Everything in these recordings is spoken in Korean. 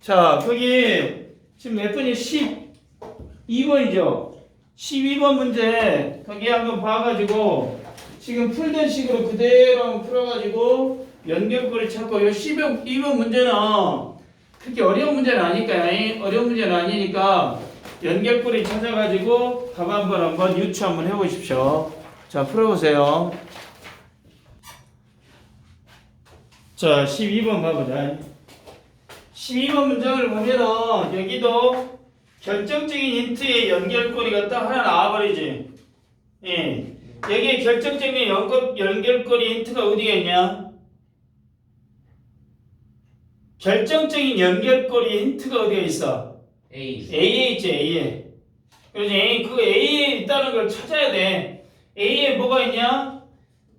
자, 거기 지금 몇 번이 12번이죠. 12번 문제 거기 한번 봐가지고 지금 풀던 식으로 그대로 한번 풀어가지고 연결고리 찾고 요 12번 2번 문제는 그렇게 어려운 문제는 아니까요. 어려운 문제는 아니니까 연결고리 찾아가지고 답 한번 한번 유추 한번 해보십시오. 자, 풀어보세요. 자, 12번 봐보자. 12번 문장을 보면은 여기도 결정적인 힌트의 연결고리가 딱 하나 나와버리지. 예. 여기에 결정적인 연결, 연결고리 힌트가 어디가 있냐? 결정적인 연결고리 힌트가 어디가 있어? A A에 있지, A에. 그러지? 그 A에 있다는 걸 찾아야 돼. A에 뭐가 있냐?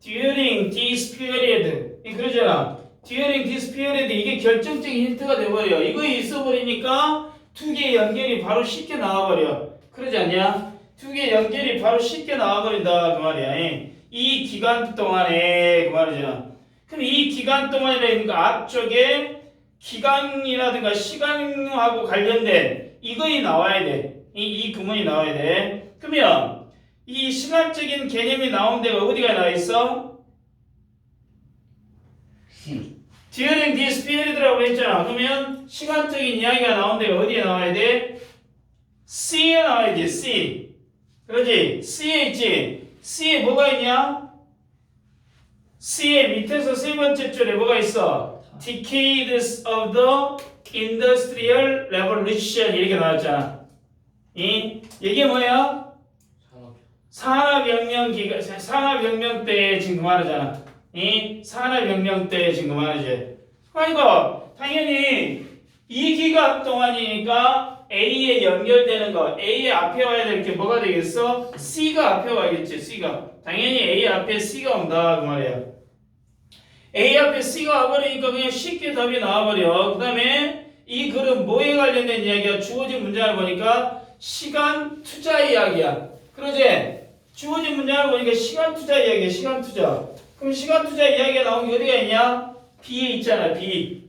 During this period. 이 그러잖아. This period 이게 결정적인 힌트가 돼버려. 이거 있어버리니까 두 개의 연결이 바로 쉽게 나와버려. 그러지 않냐? 두 개의 연결이 바로 쉽게 나와버린다 그 말이야. 이 기간 동안에 그 말이잖아. 그럼 이 기간 동안이라니까 앞쪽에 기간이라든가 시간하고 관련된 이거이 나와야 돼. 이, 이 구문이 나와야 돼. 그러면 이 시간적인 개념이 나온 데가 어디가 나와 있어? C During this period라고 했잖아. 그러면 시간적인 이야기가 데가 어디에 나와야 돼? C에 나와야지. C. 그러지? C에 있지. C에 뭐가 있냐? C의 밑에서 세 번째 줄에 뭐가 있어? Decades of the Industrial Revolution 이렇게 나왔잖아. 이 이게 뭐야? 산업 산업혁명 기가 산업혁명 때 지금 말하잖아. 이 산업혁명 때 지금 말이지. 그러니까 당연히 이 기간 동안이니까 A에 연결되는 거 A의 앞에 와야 될 게 뭐가 되겠어? C가 앞에 와야겠지. C가 당연히 A 앞에 C가 온다 그 말이야. A 앞에 C가 와버리니까 그냥 쉽게 답이 나와버려. 그 다음에 이 글은 뭐에 관련된 이야기야? 주어진 문장을 보니까 시간 투자 이야기야. 그러지? 주어진 문장을 보니까 시간 투자 이야기야. 시간 투자. 그럼 시간 투자 이야기가 나온 게 어디가 있냐? B에 있잖아. B.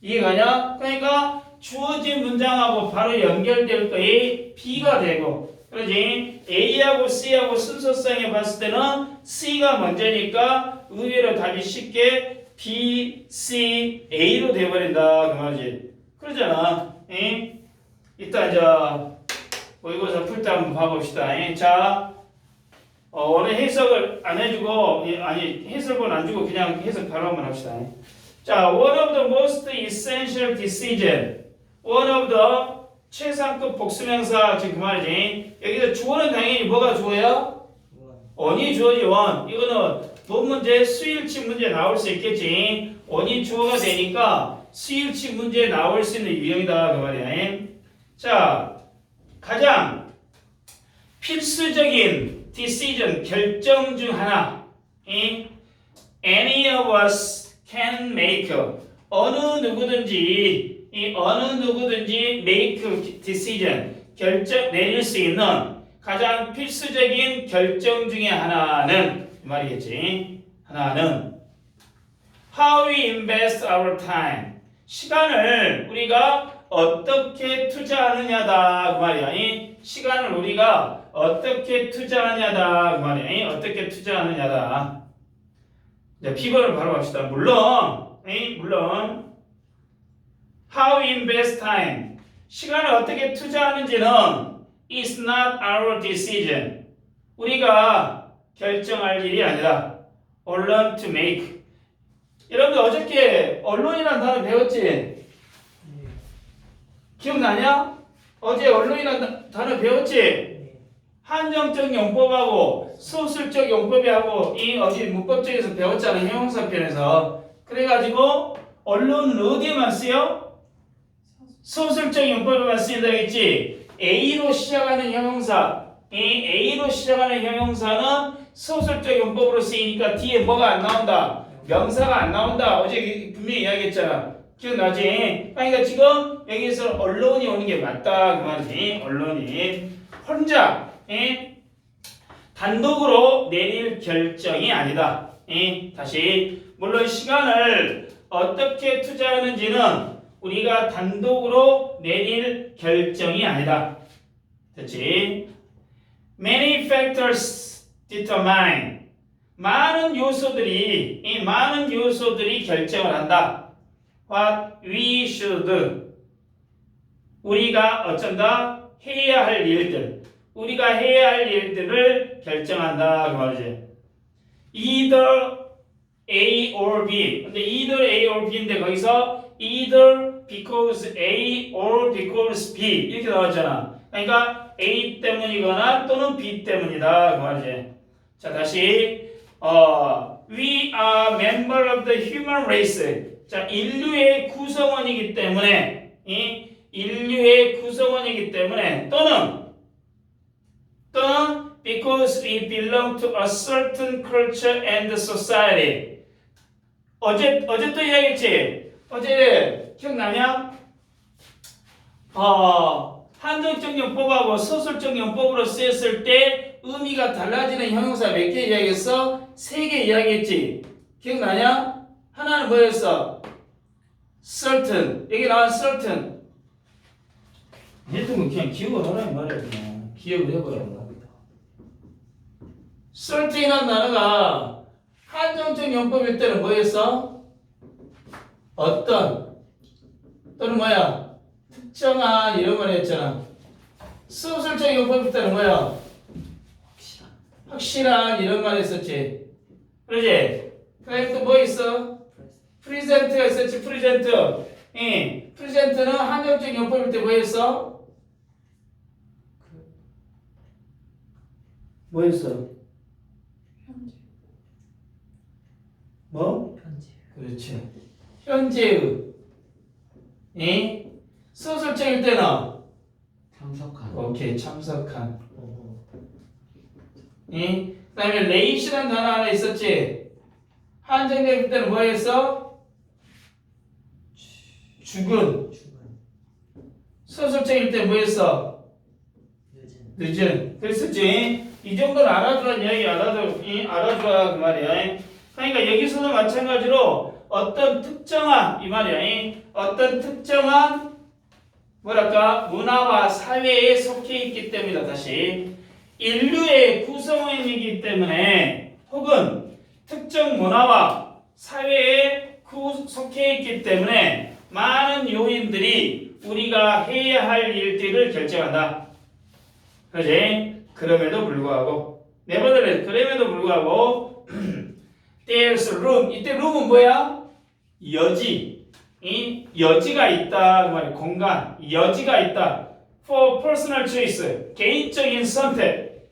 이해가냐? 그러니까 주어진 문장하고 바로 연결될 거에 B가 되고 그러지? A하고 C하고 순서상에 봤을 때는 C가 먼저니까 의외로 답이 쉽게 B, C, A로 돼버린다 그 말이지 그러잖아 응? 이따 이제 모의고사 풀 때 한번 봐봅시다 응? 자 어, 오늘 해석을 안 해주고 예, 아니 해석은 안 주고 그냥 해석 바로 한번 합시다 응? 자, one of the most essential decision, one of the 최상급 복수명사 지금 그 말이지. 여기서 주어는 당연히 뭐가 주어야? 원이 주어지 원. 이거는 본 문제 수일치 문제 나올 수 있겠지. 원이 주어가 되니까 수일치 문제 나올 수 있는 유형이다 그 말이야. 자, 가장 필수적인 decision 결정 중 하나. 이 any of us can make 어느 누구든지 이 어느 누구든지 make decision 결정 내릴 수 있는 가장 필수적인 결정 중에 하나는 이 말이겠지. 하나는 how we invest our time. 시간을 우리가 어떻게 투자하느냐다. 그 말이야. 이 시간을 우리가 어떻게 투자하냐다 그 말이야 이 어떻게 투자하느냐다 자, B번을 바로 갑시다. 물론, 에이, 물론, how invest time. 시간을 어떻게 투자하는지는 is not our decision. 우리가 결정할 일이 아니라 언론 to make. 여러분들 어저께 언론이라는 단어 배웠지? 기억나냐? 어제 언론이라는 단어 배웠지? 한정적 용법하고 소술적 용법이하고 이 어디 문법적에서 배웠잖아 형용사편에서. 그래가지고 언론은 어디에만 쓰여? 소술적 용법에만 쓰인다 했지. A로 시작하는 형용사. 이 A로 시작하는 형용사는 소술적 용법으로 쓰이니까 뒤에 뭐가 안 나온다? 명사가 안 나온다. 어제 분명히 이야기했잖아. 기억나지? 그러니까 지금 여기서 언론이 오는 게 맞다. 그 말이지. 언론이. 혼자 예? 단독으로 내릴 결정이 아니다. 예? 다시 물론 시간을 어떻게 투자하는지는 우리가 단독으로 내릴 결정이 아니다. 됐지? Many factors determine 많은 요소들이 이 많은 요소들이 결정을 한다. What we should 우리가 어쩐다 해야 할 일들 우리가 해야 할 일들을 결정한다 그 말이지. Either A or B. 근데 either A or B인데 거기서 either because A or because B 이렇게 나왔잖아. 그러니까 A 때문이거나 또는 B 때문이다 그 말이지. 자 다시 어, we are member of the human race. 자 인류의 구성원이기 때문에 이 인류의 구성원이기 때문에 또는 또는 because we belong to a certain culture and society. 어제 어제 또 이야기했지. 어제 기억나냐? 어 한정적 용법하고 서술적 용법으로 쓰였을 때 의미가 달라지는 형용사 몇 개 이야기했어? 세 개 이야기했지. 기억나냐? 하나는 뭐였어? certain. 여기 나온 certain. 얘도 그냥 기억을 하라는 말이야 그냥 기억을 해보라고. Certain이라는 단어가 한정적 용법일 때는 뭐였어? 어떤 또는 뭐야? 특정한 이런 걸 했잖아. 수술적 용법일 때는 뭐야? 확실한 이런 말 했었지. 그러지? 그다음에 또 뭐 있어? 프리젠트가 있었지. 프리젠트. 예. 프리젠트는 한정적 용법일 때뭐 했어? 뭐 했어? 뭐? 편지 그렇지. 현재의 예? 수술적일 때는 참석한 오케이 참석한 예? 그다음에 레이시라는 단어 하나 있었지. 한정될 때는 뭐 했어? 죽은. 죽은 수술적일 때뭐 했어? 늦은 늦은. 그랬었지. 이 정도는 알아두 이 알아두라 그 말이야. 그러니까 여기서도 마찬가지로 어떤 특정한 이 말이야. 이 어떤 특정한 뭐랄까 문화와 사회에 속해 있기 때문이다. 다시 인류의 구성원이기 때문에 혹은 특정 문화와 사회에 구- 속해 있기 때문에 많은 요인들이 우리가 해야 할 일들을 결정한다. 그지? 그럼에도 불구하고 네버들레 그럼에도 불구하고 there's room. 이때 room은 뭐야? 여지. 이 여지가 있다. 그 말이야 공간. 여지가 있다. For personal choice. 개인적인 선택.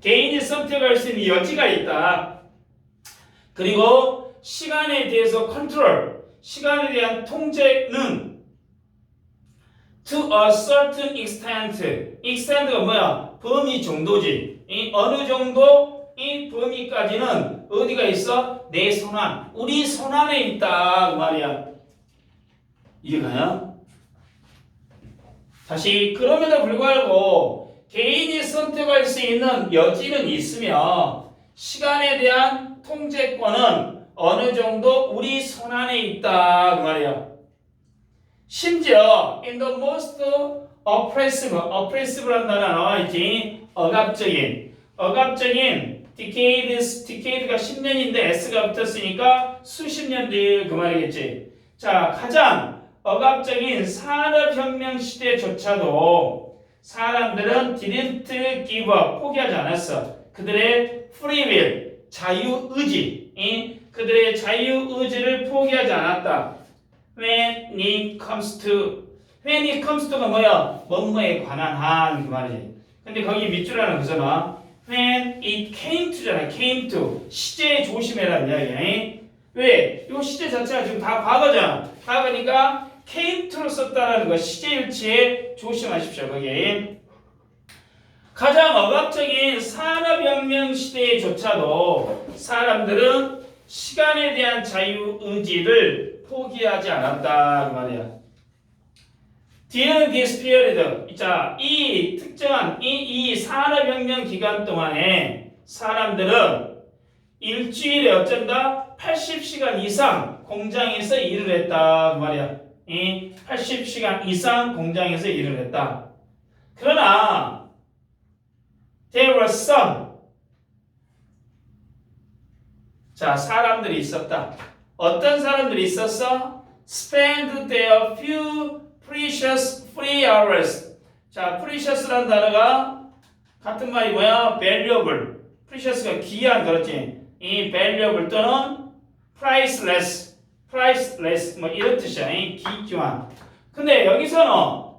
개인이 선택할 수 있는 여지가 있다. 그리고 시간에 대해서 컨트롤 시간에 대한 통제는 to a certain extent. extent가 뭐야? 범위 정도지. 이 어느 정도? 이 범위까지는 어디가 있어 내 손안 우리 손안에 있다 그 말이야 이해가요? 다시 그럼에도 불구하고 개인이 선택할 수 있는 여지는 있으며 시간에 대한 통제권은 어느 정도 우리 손안에 있다 그 말이야. 심지어 in the most oppressive, oppressive란 단어 있지. 억압적인, 억압적인 decades, decade가 10년인데 s가 붙었으니까 수십 년 뒤 그 말이겠지. 자, 가장 억압적인 산업혁명 시대조차도 사람들은 didn't give up, 포기하지 않았어. 그들의 free will, 자유의지, 이 그들의 자유의지를 포기하지 않았다. When it comes to, when it comes to가 뭐야? 뭐뭐에 관한 한 그 말이지. 근데 거기 밑줄하는 그잖아. When it came to잖아. came to. 시제 조심해라는 이야기야. 이? 왜? 이 시제 자체가 지금 다 과거잖아. 과거니까 came to로 썼다라는 거 시제 일치에 조심하십시오. 거기. 가장 억압적인 산업혁명 시대조차도 사람들은 시간에 대한 자유의지를 포기하지 않았다 그 말이야. This period, 자, 이 특정한 이, 이 산업혁명 기간 동안에 사람들은 일주일에 어쩐다 80시간 이상 공장에서 일을 했다 그 말이야. 이 80시간 이상 공장에서 일을 했다. 그러나 there were some 자 사람들이 있었다. 어떤 사람들이 있었어? spend their few precious free hours. 자, precious라는 단어가 같은 말이 뭐야? valuable. precious가 귀한 그렇지. 이 valuable 또는 priceless, priceless 뭐 이런 뜻이야. 이 귀중한. 근데 여기서는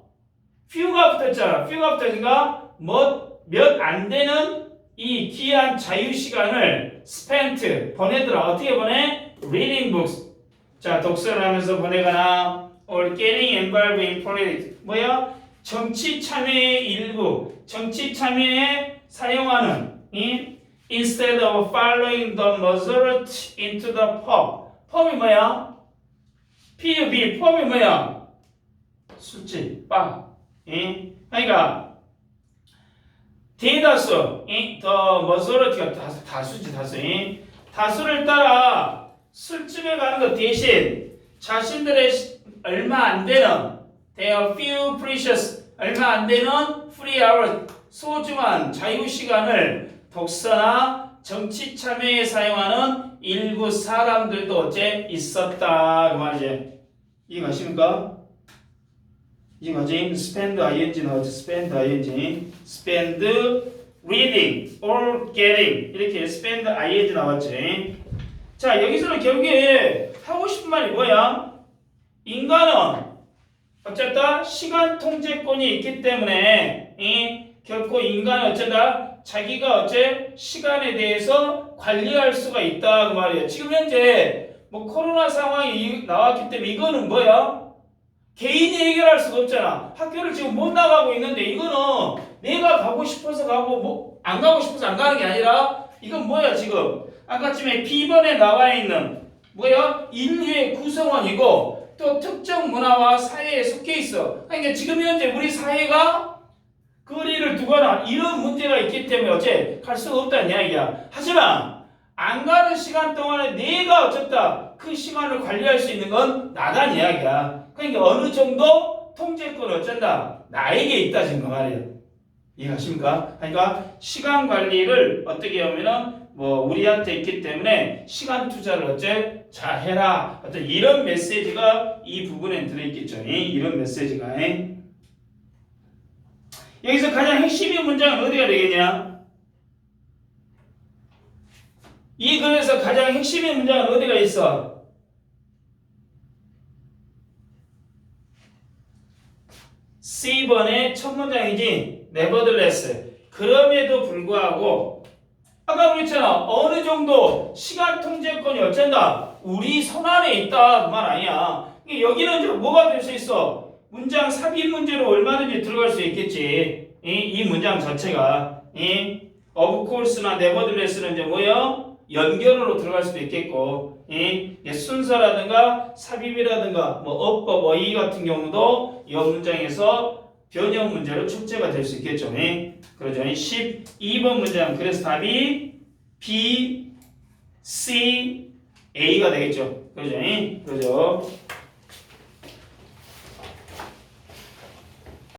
few가 붙었잖아. few가 붙으니까 뭐몇 안 되는 이 귀한 자유 시간을 spent 보내더라. 어떻게 보내? reading books. 자, 독서를 하면서 보내거나 or getting involved in politics. 뭐야? 정치 참여의 일부, 정치 참여에 사용하는 이 instead of following the majority into the pub. pub이 뭐야? pub, pub이 뭐야? 술집, 바. 이? 그러니까 대다수, 이, the majority가 다수, 다수지 다수. 이? 다수를 따라 술집에 가는 것 대신 자신들의 시- 얼마 안 되는 their few precious 얼마 안 되는 free hours 소중한 자유 시간을 독서나 정치 참여에 사용하는 일부 사람들도 어째 있었다. 그 말이지. 이거 아십니까? 이거지? spend ing 나오지 spend ing? spend reading or getting. 이렇게 spend ing 나왔지. 자 여기서는 결국에 하고 싶은 말이 뭐야? 인간은 어쨌다 시간 통제권이 있기 때문에 이 결코 인간은 어쩌다 자기가 어째 시간에 대해서 관리할 수가 있다 그 말이에요. 지금 현재 뭐 코로나 상황이 이- 나왔기 때문에 이거는 뭐야? 개인이 해결할 수가 없잖아. 학교를 지금 못 나가고 있는데 이거는 내가 가고 싶어서 가고 뭐 안 가고 싶어서 안 가는 게 아니라 이건 뭐야 지금 아까쯤에 B번에 나와 있는 뭐야 인류의 구성원이고 또 특정 문화와 사회에 속해 있어. 그러니까 지금 현재 우리 사회가 거리를 두거나 이런 문제가 있기 때문에 어째 갈 수가 없다는 이야기야. 하지만 안 가는 시간 동안에 내가 어쨌다 그 시간을 관리할 수 있는 건 나단 이야기야. 그러니까 어느 정도 통제권을 어쩐다 나에게 있다 지금 그 말이야. 이해하십니까? 그러니까 시간 관리를 어떻게 하면은 뭐 우리한테 있기 때문에 시간 투자를 어째 잘 해라. 어떤 이런 메시지가 이 부분에 들어있겠죠. 이- 이런 메시지가. 예. 여기서 가장 핵심의 문장은 어디가 되겠냐? 이 글에서 가장 핵심의 문장은 어디가 있어? C번의 첫 문장이지. nevertheless. 그럼에도 불구하고 아까 그랬잖아. 어느 정도 시간 통제권이 어쩐다. 우리 손 안에 있다. 그 말 아니야. 여기는 이제 뭐가 될 수 있어? 문장 삽입 문제로 얼마든지 들어갈 수 있겠지. 이, 이 문장 자체가. 이 of course나 nevertheless는 이제 뭐야? 연결어로 들어갈 수도 있겠고, 이 순서라든가 삽입이라든가 뭐 어법, 어휘 같은 경우도 이 문장에서 변형 문제로 축제가 될 수 있겠죠. 이. 그러죠. 12번 문장. 그래서 답이 B, C, A가 되겠죠. 그러죠. 이? 그러죠.